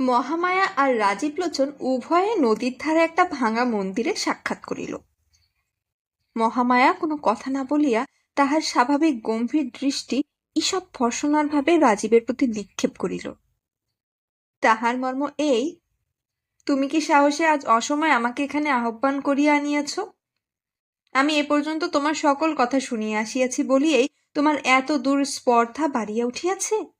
মহামায়া আর রাজীব লোচন উভয়ে নদীর ধারে একটা ভাঙা মন্দিরে সাক্ষাৎ করিল। মহামায়া কোনো কথা না বলিয়া তাহার স্বাভাবিক গম্ভীর দৃষ্টি ঈষৎ ভর্সনারভাবে রাজীবের প্রতি নিক্ষেপ করিল। তাহার মর্ম এই, তুমি কি সাহসে আজ অসময় আমাকে এখানে আহ্বান করিয়া আনিয়াছ? আমি এ পর্যন্ত তোমার সকল কথা শুনিয়া আসিয়াছি বলিয়েই তোমার এত দূর স্পর্ধা বাড়িয়া উঠিয়াছে?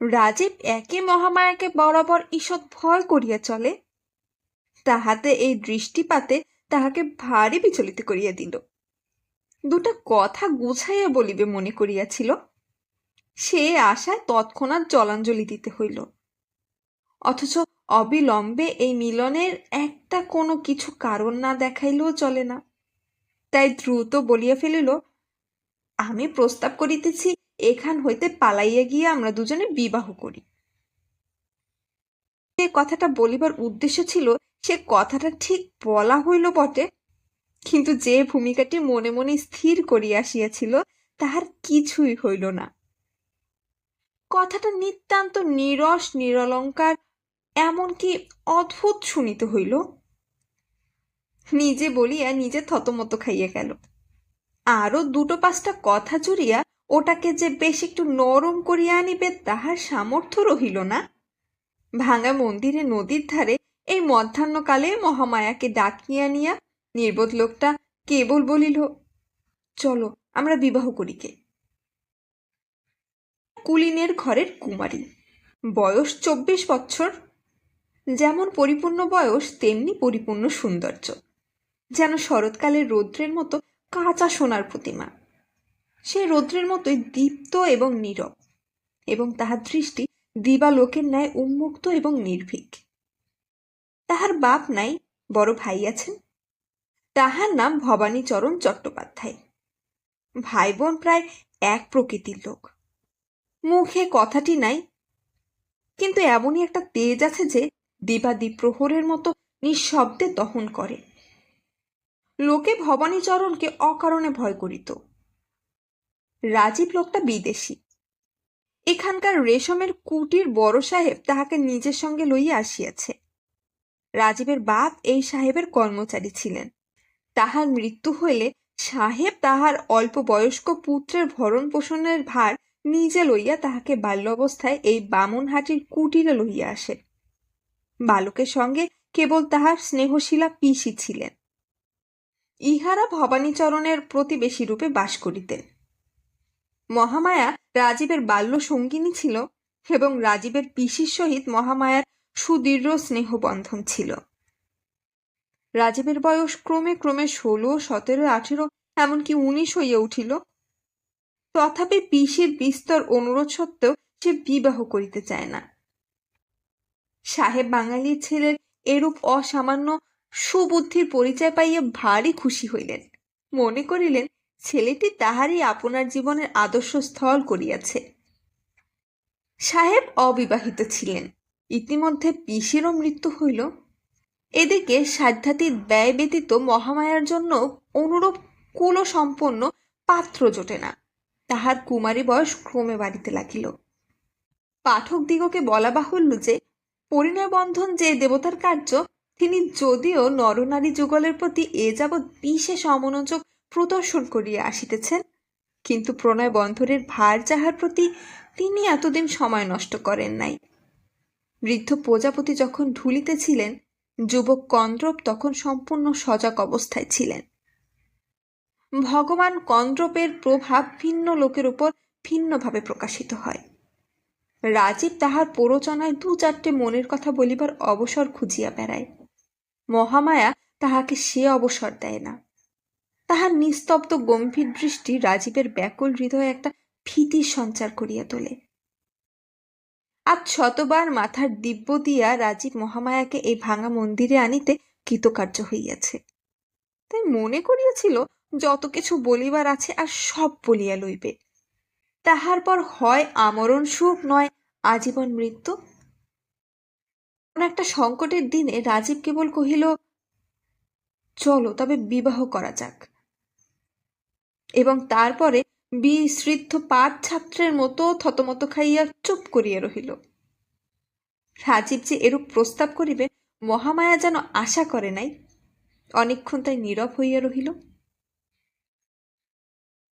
রাজীব একে মহামায়াকে বরাবর ঈষৎ ভয় করিয়া চলে। তাহাতে এই দৃষ্টিপাতে তাহাকে ভারী বিচলিত করিয়া দিল। দুটা কথা গুছাইয়া বলিবে মনে করিয়াছিল। সে আশায় তৎক্ষণাৎ জলাঞ্জলি দিতে হইল। অথচ অবিলম্বে এই মিলনের একটা কোনো কিছু কারণ না দেখাইলেও চলে না। তাই দ্রুত বলিয়া ফেলিল, আমি প্রস্তাব করিতেছি এখান হইতে পালাইয়া গিয়ে আমরা দুজনে বিবাহ করি। যে কথাটা বলিবার উদ্দেশ্য ছিল, সে কথাটা ঠিক বলা হইল বটে। কিন্তু যে ভূমিকাটি মনে মনে স্থির করিয়া আসিয়াছিল, তাহার কিছুই হইল না। কথাটা নিতান্ত নিরস, নিরলঙ্কার, এমনকি অদ্ভুত শুনিতে হইল। নিজে বলিয়া নিজে থতমত খাইয়া গেল। আরও দুটো পাঁচটা কথা জুড়িয়া ওটাকে যে বেশ একটু নরম করিয়া আনিবে তাহার সামর্থ্য রহিল না। ভাঙা মন্দিরে নদীর ধারে এই মধ্যাহ্নকালে মহামায়াকে ডাকিয়া নিয়া নির্বোধ লোকটা কেবল বলিল, চলো, আমরা বিবাহ করিকে কুলিনের ঘরের কুমারী। বয়স চব্বিশ বছর যেমন পরিপূর্ণ বয়স, তেমনি পরিপূর্ণ সৌন্দর্য। যেন শরৎকালের রৌদ্রের মতো কাঁচা সোনার প্রতিমা। সে রৌদ্রের মতোই দীপ্ত এবং নীরব, এবং তাহার দৃষ্টি দিবালোকের ন্যায় উন্মুক্ত এবং নির্ভীক। তাহার বাপ নাই, বড় ভাই আছেন। তাহার নাম ভবানীচরণ চট্টোপাধ্যায়। ভাই বোন প্রায় এক প্রকৃতির লোক। মুখে কথাটি নাই, কিন্তু এমনই একটা তেজ আছে যে দিবাদি প্রহরের মতো নিঃশব্দে দহন করে। লোকে ভবানীচরণকে অকারণে ভয় করিত। রাজীব লোকটা বিদেশি। এখানকার রেশমের কুটির বড় সাহেব তাহাকে নিজের সঙ্গে লইয়া আসিয়াছে। রাজীবের বাপ এই সাহেবের কর্মচারী ছিলেন। তাহার মৃত্যু হইলে সাহেব তাহার অল্প বয়স্ক পুত্রের ভরণ পোষণের ভার নিজে লইয়া তাহাকে বাল্য অবস্থায় এই বামনহাটির কুটিরে লইয়া আসে। বালকের সঙ্গে কেবল তাহার স্নেহশীলা পিসি ছিলেন। ইহারা ভবানীচরণের প্রতিবেশী রূপে বাস করিতেন। মহামায়া রাজীবের বাল্য সঙ্গিনী ছিল এবং রাজীবের পিসির সহিত মহামায়ার সুদৃঢ় স্নেহবন্ধন ছিল। রাজীবের বয়স ক্রমে ক্রমে ষোলো, সতেরো, আঠেরো, এমনকি উনিশ হইয়া উঠিল। তথাপি পিসির বিস্তর অনুরোধ সত্ত্বেও সে বিবাহ করিতে চায় না। সাহেব বাঙালির ছেলের এরূপ অসামান্য সুবুদ্ধির পরিচয় পাইয়া ভারী খুশি হইলেন। মনে করিলেন ছেলেটি তাহারই আপনার জীবনের আদর্শ স্থল করিয়াছে। সাহেব অবিবাহিত ছিলেন। ইতিমধ্যে পিসিরও মৃত্যু হইল। এদিকে সাধ্যাতীত ব্যয় ব্যতীত মহামায়ার জন্য অনুরূপ কুলসম্পন্ন পাত্র জোটে না। তাহার কুমারী বয়স ক্রমে বাড়িতে লাগিল। পাঠক দিগকে বলা বাহুল্য যে পরিণয় বন্ধন যে দেবতার কার্য, তিনি যদিও নরনারী যুগলের প্রতি এ যাবৎ বিশেষ অমনোযোগ প্রদর্শন করিয়া আসিতেছেন। কিন্তু প্রণয় বন্ধনের ভার যাহার প্রতি তিনি এতদিন সময় নষ্ট করেন নাই। বৃদ্ধ প্রজাপতি যখন ঢুলিতেছিলেন, যুবক কন্দ্রপ তখন সম্পূর্ণ সজাগ অবস্থায় ছিলেন। ভগবান কন্দ্রপের প্রভাব ভিন্ন লোকের উপর ভিন্নভাবে প্রকাশিত হয়। রাজীব তাহার প্ররোচনায় দু চারটে মনের কথা বলিবার অবসর খুঁজিয়া বেড়ায়। মহামায়া তাহাকে সে অবসর দেয় না। তাহার নিস্তব্ধ গম্ভীর দৃষ্টি রাজীবের ব্যাকুল হৃদয়ে একটা ভীতির সঞ্চার করিয়া তোলে। আজ শতবার মাথার দিব্য দিয়া রাজীব মহামায়াকে এই ভাঙা মন্দিরে আনিতে কৃতকার্য হইয়াছে। তাই মনে করিয়াছিল, যত কিছু বলিবার আছে আর সব বলিয়া লইবে। তাহার পর হয় আমরণ সুখ, নয় আজীবন মৃত্যু। একটা সংকটের দিনে রাজীব কেবল কহিল, চলো, তবে বিবাহ করা যাক। এবং তারপরে বিস্মৃদ্ধ পাঠ ছাত্রের মতো থতমত খাইয়া চুপ করিয়া রহিল। রাজীব যে এরূপ প্রস্তাব করিবে, মহামায়া যেন আশা করে নাই। অনেকক্ষণ তাই নীরব হইয়া রহিল।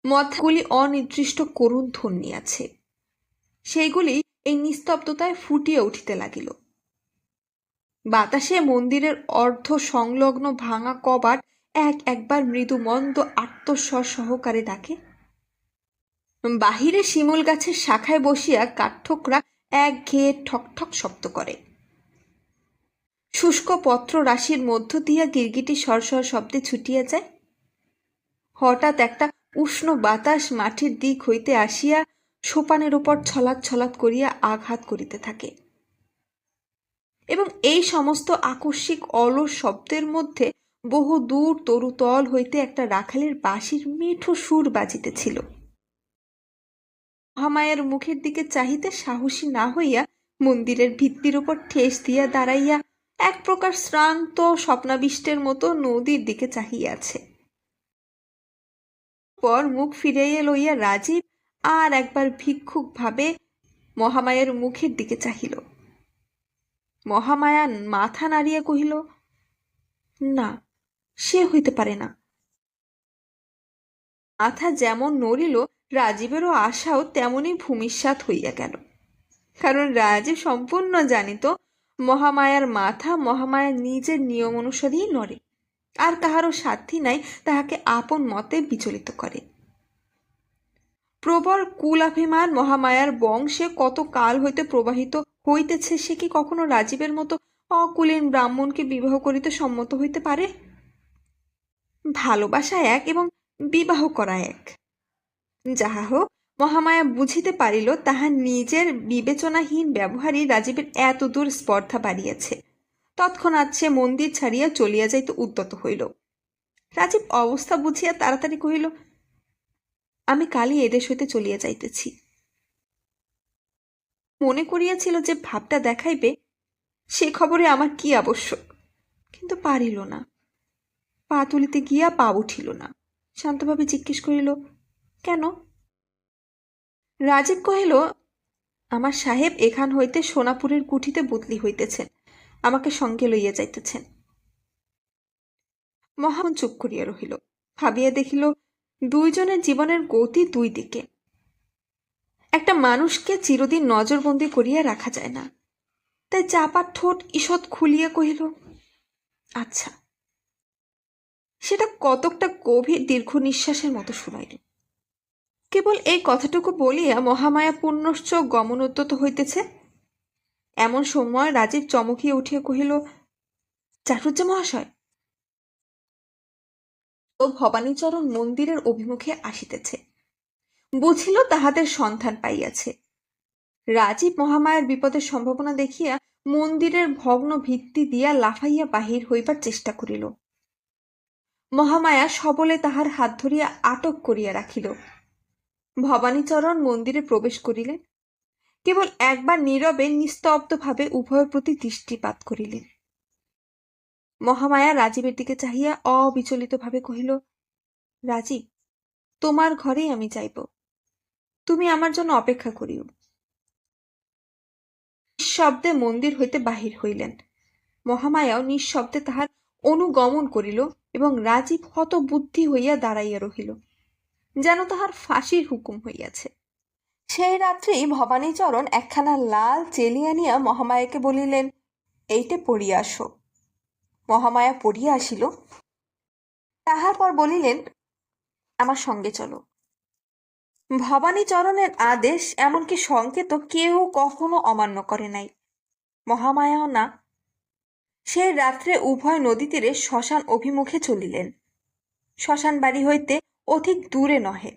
মথাগুলি অনির্দিষ্ট করুণ ধ্বনি আছে। সেইগুলি এই নিস্তব্ধতায় ফুটিয়ে উঠিতে লাগিল। বাতাসে মন্দিরের অর্ধ সংলগ্ন ভাঙা কবাট এক একবার মৃদু মন্দ আত্মস্বর সহকারে ডাকে। বাহিরে শিমুল গাছের শাখায় বসিয়া কাঠঠোকরা এক ঘেয়ে ঠকঠক শব্দ করে। শুষ্ক পত্র রাশির মধ্য দিয়া গিরগিটি সরসর শব্দে ছুটিয়া যায়। হঠাৎ একটা উষ্ণ বাতাস মাটির দিক হইতে আসিয়া সোপানের উপর ছলাৎ ছলাৎ করিয়া আঘাত করিতে থাকে। এবং এই সমস্ত আকস্মিক অলস শব্দের মধ্যে বহু দূর তরুতল হইতে একটা রাখালের বাঁশির মিঠো সুর বাজিতেছিল। মহামায়ার মুখের দিকে চাহিতে সাহসী না হইয়া মন্দিরের ভিত্তির উপর ঠেস দিয়া দাঁড়াইয়া এক প্রকার শ্রান্ত স্বপ্নাবিষ্টের মতো নদীর দিকে চাহিয়াছে। পর মুখ ফিরাইয়া লইয়া রাজীব আর একবার ভিক্ষুক ভাবে মহামায়ার মুখের দিকে চাহিল। মহামায়া মাথা নাড়িয়া কহিল, না সে হইতে পারে না। মাথা যেমন নড়িল, রাজীবেরও আশাও তেমনই ভূমিষ্যাত হইয়া গেল। কারণ রাজীব সম্পূর্ণ জানিত, মহামায়ার মাথা মহামায়ার নিজের নিয়ম অনুসারেই নড়ে। আর কাহারও সাধ্যি নাই, তাহাকে আপন মতে বিচলিত করে। প্রবল কুলাভিমান মহামায়ার বংশে কত কাল হইতে প্রবাহিত হইতেছে, সে কি কখনো রাজীবের মতো অকুলীন ব্রাহ্মণকে বিবাহ করিতে সম্মত হইতে পারে? ভালোবাসা এক এবং বিবাহ করা এক। যাহা হোক, মহামায়া বুঝিতে পারিল তাহার নিজের বিবেচনাহীন ব্যবহারই রাজীবের এত দূর স্পর্ধা বাড়িয়াছে। তৎক্ষণাৎ সে মন্দির ছাড়িয়া চলিয়া যাইতে উদ্যত হইল। রাজীব অবস্থা বুঝিয়া তাড়াতাড়ি কহিল, আমি কালই এদেশ হইতে চলিয়া যাইতেছি। মনে করিয়াছিল যে ভাবটা দেখাইবে, সে খবরে আমার কি আবশ্যক? কিন্তু পারিল না। পা তুলিতে গিয়া পা উঠিল না। শান্তভাবে জিজ্ঞেস করিল, কেন? রাজীব কহিল, আমার সাহেব এখান হইতে সোনাপুরের কুঠিতে বদলি হইতেছেন, আমাকে সঙ্গে লইয়া যাইতেছেন। মহান চুপ করিয়া রহিল, ভাবিয়া দেখিল, দুইজনের জীবনের গতি দুই দিকে। একটা মানুষকে চিরদিন নজরবন্দি করিয়া রাখা যায় না। তাই চাপার ঠোঁট ঈষৎ খুলিয়া কহিল আচ্ছা সেটা কতকটা গভীর দীর্ঘ নিঃশ্বাসের মতো শুনাইল। কেবল এই কথাটুকু বলিয়া মহামায়া পুণ্যশ্চ গমনোদ্যত হইতেছে। এমন সময় রাজীব চমকিয়া উঠিয়া কহিল চাটুর্য মহাশয়, ও ভবানীচরণ মন্দিরের অভিমুখে আসিতেছে। বুঝিল তাহাদের সন্ধান পাইয়াছে। রাজীব মহামায়ার বিপদের সম্ভাবনা দেখিয়া মন্দিরের ভগ্ন ভিত্তি দিয়া লাফাইয়া বাহির হইবার চেষ্টা করিল। মহামায়া সবলে তাহার হাত ধরিয়া আটক করিয়া রাখিল। ভবানীচরণ মন্দিরে প্রবেশ করিলেন। কেবল একবার নীরবে নিস্তব্ধভাবে উভয়ের প্রতি দৃষ্টিপাত করিলেন। মহামায়া রাজীবের দিকে চাহিয়া অবিচলিতভাবে কহিল রাজীব তোমার ঘরেই আমি যাইব। তুমি আমার জন্য অপেক্ষা করিও। নিঃশব্দে মন্দির হইতে বাহির হইলেন। মহামায়াও নিঃশব্দে তাহার অনুগমন করিল এবং রাজীব হতবুদ্ধি হইয়া দাঁড়াইয়া রহিল, যেন তাহার ফাঁসির হুকুম হইয়াছে। সেই রাত্রেই ভবানীচরণ একখানা লাল চেলি আনিয়া মহামায়াকে বলিলেন, এইটে পড়িয়া আসো। মহামায়া পড়িয়া আসিল। তাহার পর বলিলেন, আমার সঙ্গে চলো। ভবানীচরণের আদেশ এমনকি সংকেত কেউ কখনো অমান্য করে নাই। মহামায়াও না সেই রাত্রে উভয় নদী তীরে শ্মশান অভিমুখে চলিলেন। শ্মশান বাড়ি হইতে অধিক দূরে নহে।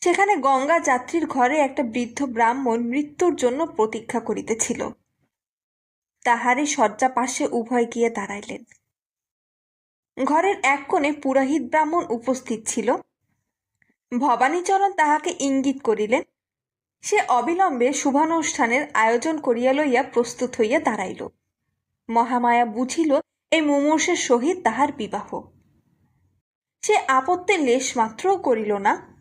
সেখানে গঙ্গা যাত্রীর ঘরে একটা বৃদ্ধ ব্রাহ্মণ মৃত্যুর জন্য প্রতীক্ষা করিতেছিল। তাহারই শয্যা পাশে উভয় গিয়ে দাঁড়াইলেন। ঘরের এক কোণে পুরোহিত ব্রাহ্মণ উপস্থিত ছিল। ভবানীচরণ তাহাকে ইঙ্গিত করিলেন, সে অবিলম্বে শুভানুষ্ঠানের আয়োজন করিয়া লইয়া প্রস্তুত হইয়া দাঁড়াইল। মহামায়া বুঝিল, এই মুমূর্ষের সহিত তাহার বিবাহ। সে আপত্তির লেশ মাত্রও করিল না।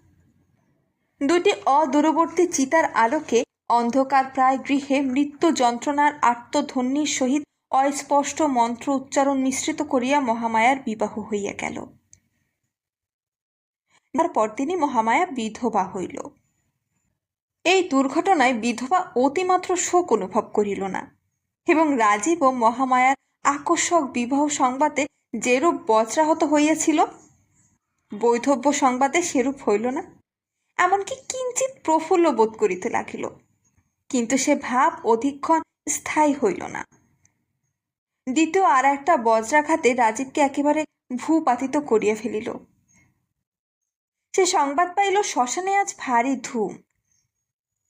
দুটি অদূরবর্তী চিতার আলোকে অন্ধকার প্রায় গৃহে মৃত্যু যন্ত্রণার আত্মধ্বনির সহিত অস্পষ্ট মন্ত্র উচ্চারণ মিশ্রিত করিয়া মহামায়ার বিবাহ হইয়া গেল। তার তিনি মহামায়া বিধবা হইল। এই দুর্ঘটনায় বিধবা অতিমাত্র শোক অনুভব করিল না। এবং রাজীব ও মহামায়ার আকর্ষক বিবাহ সংবাদে যেরূপ বজ্রাহত হইয়াছিল, বৈধব্য সংবাদে সেরূপ হইল না। এমনকি কিঞ্চিত প্রফুল্ল বোধ করিতে লাগিল। কিন্তু সে ভাব অধিকক্ষণ স্থায়ী হইল না। দ্বিতীয় আর একটা বজ্রাঘাতে রাজীবকে একেবারে ভূপাতিত করিয়া ফেলিল। সে সংবাদ পাইল, শ্মশানে আজ ভারী ধুম।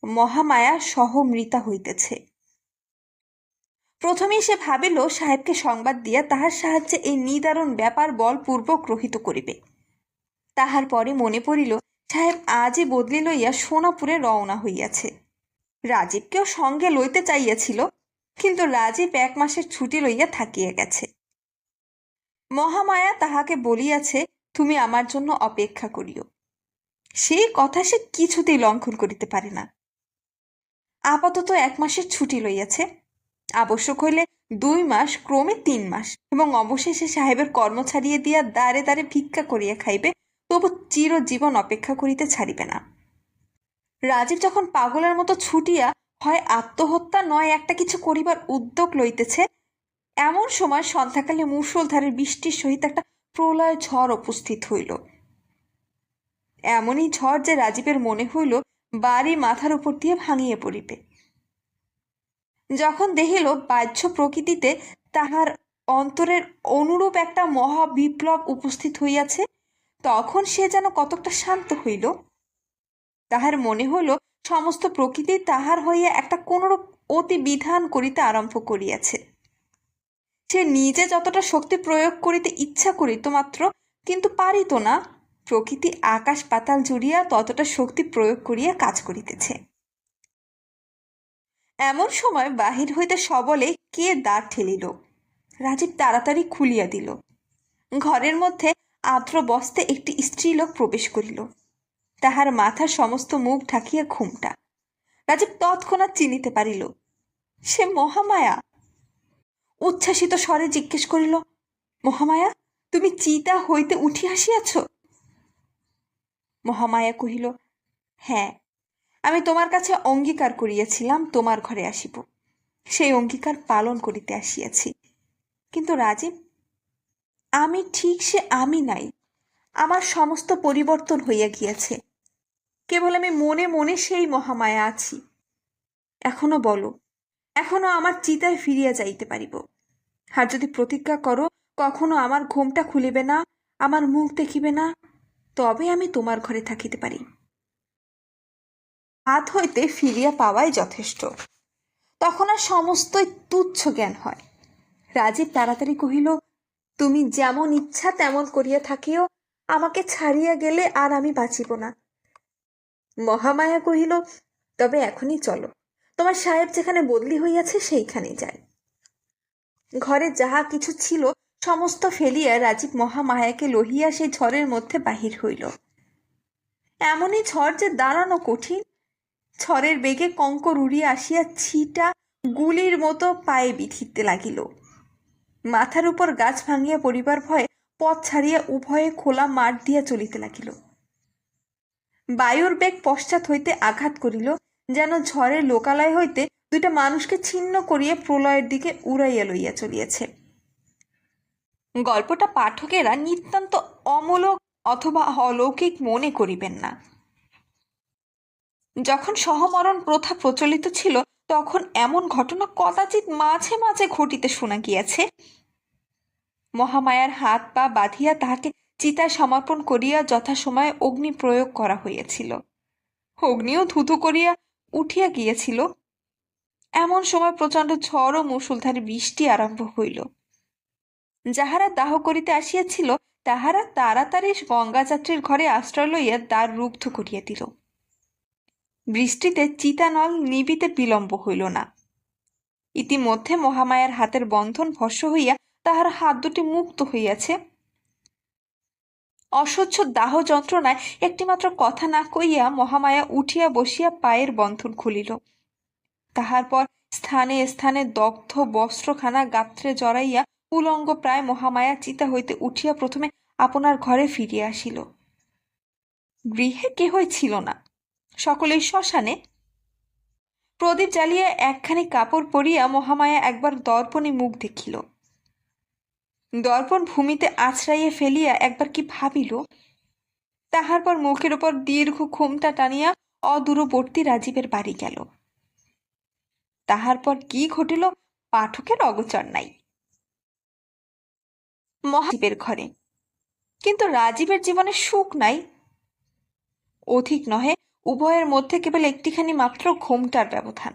মহামায়া সহ মৃতা হইতেছে। প্রথমেই সে ভাবিল সাহেবকে সংবাদ দিয়া তাহার সাহায্যে এই নিদারুণ ব্যাপার বলপূর্বক রহিত করিবে। তাহার পরে মনে পড়িল, সাহেব আজই বদলি লইয়া সোনাপুরে রওনা হইয়াছে। রাজীবকেও সঙ্গে লইতে চাইয়াছিল, কিন্তু রাজীব এক মাসের ছুটি লইয়া থাকিয়া গেছে। মহামায়া তাহাকে বলিয়াছে, তুমি আমার জন্য অপেক্ষা করিও। সেই কথা সে কিছুতেই লঙ্ঘন করিতে পারে না। আপাতত এক মাসের ছুটি লইয়াছে আবশ্যক হইলে দুই মাস, ক্রমে তিন মাস। এবং অবশেষে সাহেবের কর্ম ছাড়িয়ে দিয়া দ্বারে দ্বারে ভিক্ষা করিয়া খাইবে, তবু চিরজীবন অপেক্ষা করিতে ছাড়িবে না। রাজীব যখন পাগলের মতো ছুটিয়া হয় আত্মহত্যা নয় একটা কিছু করিবার উদ্যোগ লইতেছে, এমন সময় সন্ধ্যাকালে মুষলধারের বৃষ্টির সহিত একটা প্রলয় ঝড় উপস্থিত হইল। এমনই ঝড় যে রাজীবের মনে হইল, বাড়ি মাথার উপর দিয়ে ভাঙিয়ে পড়িবে। যখন দেখিল বাহ্য প্রকৃতিতে তাহার অন্তরের অনুরূপ একটা মহা বিপ্লব উপস্থিত হইয়াছে, তখন সে যেন কতকটা শান্ত হইল। তাহার মনে হইল, সমস্ত প্রকৃতি তাহার হইয়া একটা কোনরূপ অতি বিধান করিতে আরম্ভ করিয়াছে। সে নিজে যতটা শক্তি প্রয়োগ করিতে ইচ্ছা করিত মাত্র, কিন্তু পারিত না। প্রকৃতি আকাশ পাতাল জুড়িয়া ততটা শক্তি প্রয়োগ করিয়া কাজ করিতেছে। এমন সময় বাহির হইতে সবলে কে দ্বার ঠেলিল? রাজীব তাড়াতাড়ি খুলিয়া দিল। ঘরের মধ্যে আর্দ্র বস্তে একটি স্ত্রীলোক প্রবেশ করিল। তাহার মাথার সমস্ত মুখ ঢাকিয়া ঘুমটা। রাজীব তৎক্ষণাৎ চিনিতে পারিল, সে মহামায়া! উচ্ছ্বাসিত স্বরে জিজ্ঞেস করিল, মহামায়া, তুমি চিতা হইতে উঠি আসিয়াছ? মহামায়া কহিল হ্যাঁ আমি তোমার কাছে অঙ্গীকার করিয়াছিলাম, তোমার ঘরে আসিব। সেই অঙ্গীকার পালন করিতে আসিয়াছি। কিন্তু রাজীব, আমি ঠিক সে আমি নাই। আমার সমস্ত পরিবর্তন হইয়া গিয়াছে। কেবল আমি মনে মনে সেই মহামায়া আছি। এখনও বলো, এখনও আমার চিতায় ফিরিয়া যাইতে পারিব। আর যদি প্রতিজ্ঞা করো, কখনো আমার ঘোমটা খুলিবে না, আমার মুখ দেখিবে না, তবে আমি তোমার ঘরে থাকিতে পারি। হাত হইতে ফিরিয়া পাওয়াই যথেষ্ট। তখন আর সমস্তই তুচ্ছ জ্ঞান হয়। রাজীব তাড়াতাড়ি কহিল, তুমি যেমন ইচ্ছা তেমন করিয়া থাকিও, আমাকে ছাড়িয়া গেলে আর আমি বাঁচিব না। মহামায়া কহিল, তবে এখনই চলো। তোমার সাহেব যেখানে বদলি হইয়াছে সেইখানে যাই। ঘরে যাহা কিছু ছিল, সমস্ত ফেলিয়া রাজীব মহামায়াকে লহিয়া সেই ঝড়ের মধ্যে বাহির হইল। এমনই ঝড় যে দাঁড়ানো কঠিন ঝড়ের বেগে কঙ্কর উড়িয়া আসিয়া ছিটা গুলির মতো পায়ে বিধিতে লাগিল। মাথার উপর গাছ ভাঙিয়া পড়িবার ভয়ে পথ ছাড়িয়া উভয়ে খোলা মাঠ দিয়া চলিতে লাগিল। বায়ুর বেগ পশ্চাৎ হইতে আঘাত করিল, যেন ঝড়ের লোকালয় হইতে দুইটা মানুষকে ছিন্ন করিয়া প্রলয়ের দিকে উড়াইয়া লইয়া চলিয়াছে। গল্পটা পাঠকেরা নিতান্ত অমূলক অথবা অলৌকিক মনে করিবেন না। যখন সহমরণ প্রথা প্রচলিত ছিল, তখন এমন ঘটনা কদাচিৎ মাঝে মাঝে ঘটিতে শোনা গিয়াছে। মহামায়ার হাত পা বাঁধিয়া তাহাকে চিতায় সমর্পণ করিয়া যথাসময়ে অগ্নি প্রয়োগ করা হইয়াছিল। অগ্নিও ধুধু করিয়া উঠিয়া গিয়েছিল। এমন সময় প্রচণ্ড ঝড় ও মুসুলধারে বৃষ্টি আরম্ভ হইল। যাহারা দাহ করিতে আসিয়াছিল, তাহারা তাড়াতাড়ি গঙ্গাযাত্রীর ঘরে আশ্রয় লইয়া দ্বার রুগ্ধ করিয়া দিল। বৃষ্টিতে চিতানল নিবিতে বিলম্ব হইল না। ইতিমধ্যে মহামায়ার হাতের বন্ধন ভস্য হইয়া তাহার হাত দুটি মুক্ত হইয়াছে। অসহ্য দাহ যন্ত্রণায় একটিমাত্র কথা না কইয়া মহামায়া উঠিয়া বসিয়া পায়ের বন্ধন খুলিল। তাহার পর স্থানে স্থানে দগ্ধ বস্ত্রখানা গাত্রে জড়াইয়া উলঙ্গ প্রায় মহামায়া চিতা হইতে উঠিয়া প্রথমে আপনার ঘরে ফিরিয়া আসিল। গৃহে কেহই ছিল না। সকলেই শ্মশানে। প্রদীপ জ্বালিয়া একখানি কাপড় পরিয়া মহামায়া একবার দর্পণে মুখ দেখিল। দর্পণ ভূমিতে আছড়াইয়া ফেলিয়া একবার কি ভাবিল? তাহার পর মুখের উপর দীর্ঘ ঘুমটা টানিয়া অদূরবর্তী রাজীবের বাড়ি গেল। তাহার পর কি ঘটিল পাঠকের অগোচর নাই। মহাজীবের ঘরে। কিন্তু রাজীবের জীবনে সুখ নাই। অধিক নহে উভয়ের মধ্যে কেবল একটিখানি মাত্র ঘোমটার ব্যবধান।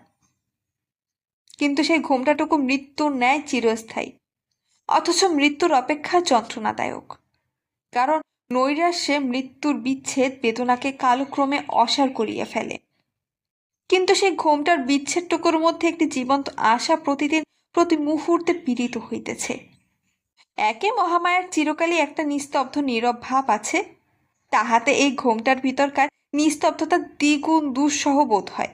কিন্তু সেই ঘোমটাটুকু মৃত্যুর ন্যায় চিরস্থায়ী। অথচ মৃত্যুর অপেক্ষা যন্ত্রণাদায়ক। কারণ নৈরাশ্যে মৃত্যুর বিচ্ছেদ বেদনাকে কালক্রমে অসার করিয়া ফেলে। কিন্তু সেই ঘোমটার বিচ্ছেদটুকুর মধ্যে একটি জীবন্ত আশা প্রতিদিন প্রতি মুহূর্তে পীড়িত হইতেছে। একে মহামায়ার চিরকালই একটা নিস্তব্ধ নীরব ভাব আছে। তাহাতে এই ঘোমটার ভিতরকার নিস্তব্ধতা দ্বিগুণ দুঃসহ বোধ হয়।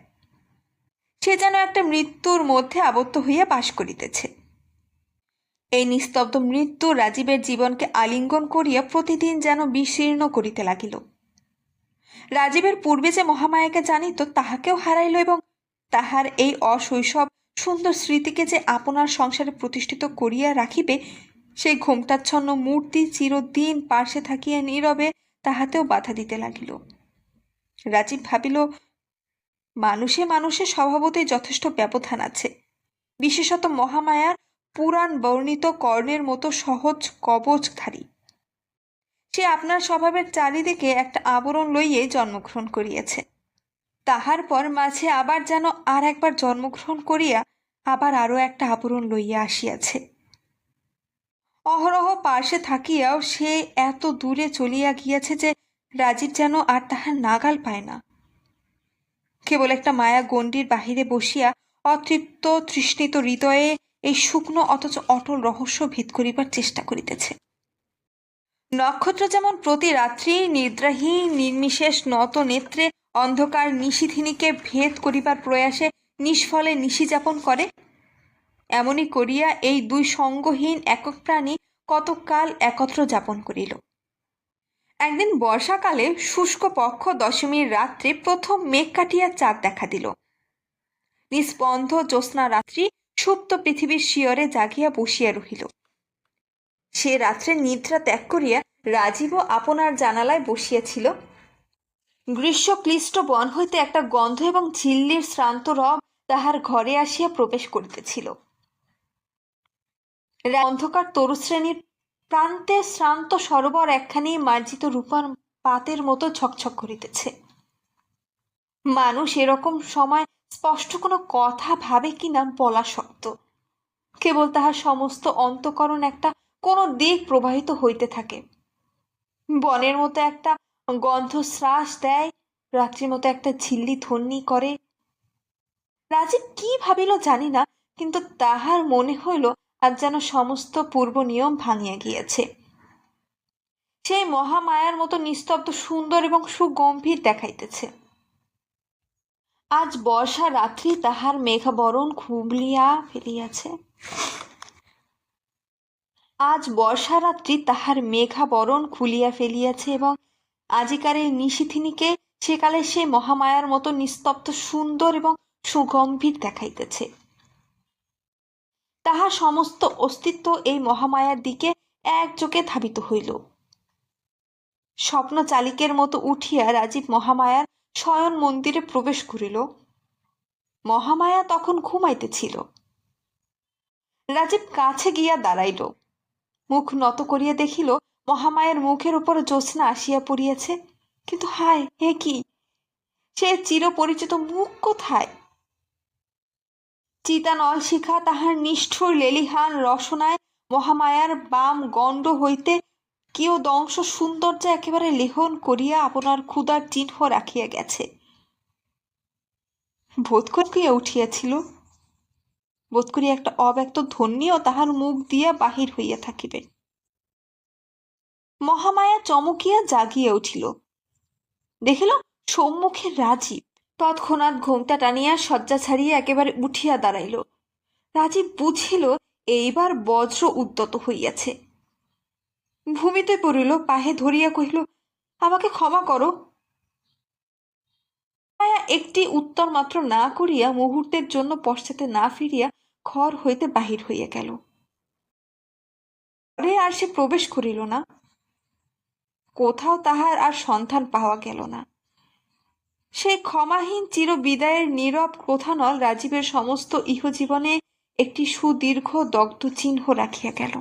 সে যেন একটা মৃত্যুর মধ্যে আবদ্ধ হইয়া বাস করিতেছে। এই নিস্তব্ধ মৃত্যু রাজীবের জীবনকে আলিঙ্গন করিয়া প্রতিদিন যেন বিশীর্ণ করিতে লাগিল। রাজীবের পূর্বে যে মহামায়াকে জানিত, তাহাকেও হারাইল এবং তাহার এই অশৈশব সুন্দর স্মৃতিকে যে আপনার সংসারে প্রতিষ্ঠিত করিয়া রাখিবে, সেই ঘোমটাচ্ছন্ন মূর্তি চিরদিন পার্শ্বে থাকিয়া নীরবে তাহাতেও বাধা দিতে লাগিল। রাজীব ভাবিল, মানুষে মানুষে স্বভাবতই যথেষ্ট ব্যবধান আছে। বিশেষত মহামায়ার পুরাণ বর্ণিত কর্ণের মতো সহজ কবচধারী সে আপনার স্বভাবের চারিদিকে একটা আবরণ লইয়ে জন্মগ্রহণ করিয়াছে। তাহার পর মাঝে আবার যেন আর একবার জন্মগ্রহণ করিয়া আবার আরও একটা আবরণ লইয়া আসিয়াছে। অহরহ পার্শ্বে থাকিয়াও সে এত দূরে চলিয়া গিয়াছে যে রাজীব যেন আর তাহার নাগাল পায় না। কেবল একটা মায়া গণ্ডির বাহিরে বসিয়া অতৃপ্ত তৃষ্ণিত হৃদয়ে এই শুকনো অথচ অটল রহস্য ভেদ করিবার চেষ্টা করিতেছে। নক্ষত্র যেমন প্রতি রাত্রি নিদ্রাহীন নির্মিশেষ নত নেত্রে অন্ধকার নিশিথিনীকে ভেদ করিবার প্রয়াসে নিষ্ফলে নিশি যাপন করে, এমনই করিয়া এই দুই সঙ্গহীন একক প্রাণী কতকাল একত্র যাপন করিল। একদিন বর্ষাকালে শুষ্ক পক্ষ দশমীর রাত্রে প্রথম মেঘ কাটিয়া চাঁদ দেখা দিল। নিস্পন্ধ জ্যোৎস্না রাত্রি সুপ্ত পৃথিবীর শিয়রে জাগিয়া বসিয়া রহিল। সে রাত্রে নিদ্রা ত্যাগ করিয়া রাজীবও আপনার জানালায় বসিয়াছিল। গ্রীষ্মক্লিষ্ট বন হইতে একটা গন্ধ এবং ঝিল্লির শ্রান্ত রব তাহার ঘরে আসিয়া প্রবেশ করিতেছিল। অন্ধকার তরুশ্রেণীর প্রান্তে শ্রান্ত সরোবর একখানি মার্জিত রূপার পাতের মতো ঝকঝক করিতেছে। মানুষ এরকম সময় স্পষ্ট কোনো কথা ভাবে কিনা বলা শক্ত। কেবল তাহার সমস্ত অন্তকরণ একটা কোনো দিক প্রবাহিত হইতে থাকে। বনের মতো একটা গন্ধ শ্বাস দেয়, রাত্রির মতো একটা ঝিল্লি ধন্যি করে। রাজীব কি ভাবিল জানি না, কিন্তু তাহার মনে হইল আজ যেন সমস্ত পূর্ব নিয়ম ভাঙিয়া গিয়েছে। সেই মহামায়ার মতো নিস্তব্ধ, সুন্দর এবং সুগম্ভীর দেখাইতেছে। আজ বর্ষা রাত্রি তাহার মেঘাবরণ খুবলিয়া ফেলিয়াছে। আজ বর্ষা রাত্রি তাহার মেঘাবরণ খুলিয়া ফেলিয়াছে এবং আজিকার এই নিশিথিনীকে সেকালে সে মহামায়ার মতো নিস্তব্ধ, সুন্দর এবং সুগম্ভীর দেখাইতেছে। তাহার সমস্ত অস্তিত্ব এই মহামায়ার দিকে একযোগে ধাবিত হইল। স্বপ্ন চালিকের মতো উঠিয়া রাজীব মহামায়ার শয়ন মন্দিরে প্রবেশ করিল। মহামায়া তখন ঘুমাইতেছিল। রাজীব কাছে গিয়া দাঁড়াইল। মুখ নত করিয়া দেখিল, মহামায়ের মুখের উপর জ্যোৎস্না আসিয়া পড়িয়াছে। কিন্তু হায়, হে কি? সে চিরপরিচিত মুখ কোথায়? চিতানল শিখা তাহার নিষ্ঠুর লেলিহান রসনায় মহামায়ার বাম গণ্ড হইতে কেউ দংশ সৌন্দর্য একেবারে লেহন করিয়া আপনার ক্ষুদার চিহ্ন রাখিয়া গেছে। বোধ করিয়া উঠিয়াছিল। বোধ করিয়া একটা অব্যক্ত ধ্বনিও তাহার মুখ দিয়া বাহির হইয়া থাকিবে। মহামায়া চমকিয়া জাগিয়া উঠিল। দেখিল সম্মুখে রাজীব। তৎক্ষণাৎ ঘোমটা টানিয়া শয্যা ছাড়িয়া একেবারে উঠিয়া দাঁড়াইল। রাজীব বুঝিল, এইবার বজ্র উদ্যত হইয়াছে। ভূমিতে পড়িল, পাহে ধরিয়া কহিল, আমাকে ক্ষমা করো। মায়া একটি উত্তর মাত্র না করিয়া মুহূর্তের জন্য পশ্চাতে না ফিরিয়া ঘর হইতে বাহির হইয়া গেল। ঘরে আর সে প্রবেশ করিল না। কোথাও তাহার আর সন্ধান পাওয়া গেল না। সেই ক্ষমাহীন চির বিদায়ের নীরব কোথানল রাজীবের সমস্ত ইহজীবনে একটি সুদীর্ঘ দগ্ধ চিহ্ন রাখিয়া গেল।